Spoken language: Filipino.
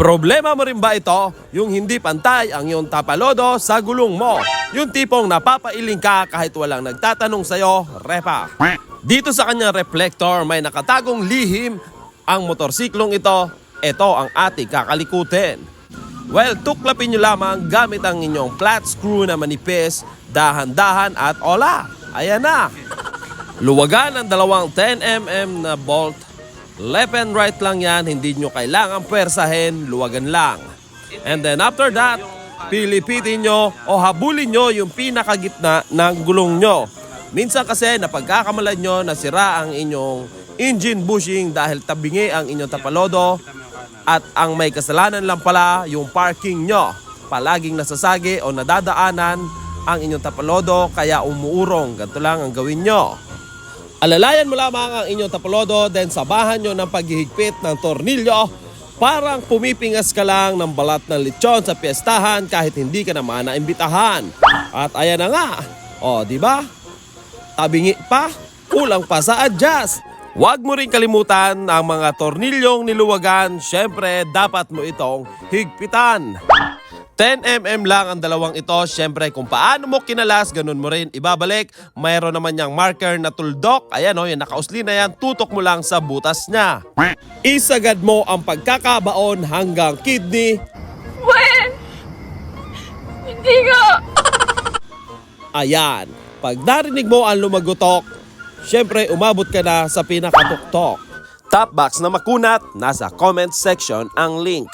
Problema mo rin ba ito? Yung hindi pantay ang iyong tapalodo sa gulong mo. Yung tipong napapailing ka kahit walang nagtatanong sa'yo, repa. Dito sa kanyang reflector may nakatagong lihim ang motorsiklong ito. Ito ang ating kakalikutin. Well, tuklapin nyo lamang gamit ang inyong flat screw na manipis, dahan-dahan at ola. Ayan na. Luwagan ang dalawang 10mm na bolt. Left and right lang yan, hindi nyo kailangan pwersahin, luwagan lang. And then after that, pilipitin nyo o habulin nyo yung pinakagitna ng gulong nyo. Minsan kasi napagkakamalan nyo na sira ang inyong engine bushing dahil tabingi ang inyong tapalodo at ang may kasalanan lang pala yung parking nyo. Palaging nasasagi o nadadaanan ang inyong tapalodo kaya umuurong. Ganito lang ang gawin nyo. Alalayan mo lamang ang inyong tapalodo then sabahan nyo ng paghihigpit ng tornilyo parang pumipingas ka lang ng balat ng lechon sa piyestahan kahit hindi ka naman naimbitahan. At ayan na nga. O, di ba? Tabingi pa, kulang pa sa adjust. Huwag mo rin kalimutan ang mga tornilyong niluwagan. Siyempre, dapat mo itong higpitan. 10mm lang ang dalawang ito. Siyempre, kung paano mo kinalas, ganun mo rin ibabalik. Mayroon naman niyang marker na tuldok. Ayan o, yung nakausli na yan. Tutok mo lang sa butas niya. Isagad mo ang pagkakabaon hanggang kidney. When? Hindi nga. Ayan. Pag narinig mo ang lumagutok, syempre umabot ka na sa pinakatuktok. Top box na makunat, nasa comment section ang link.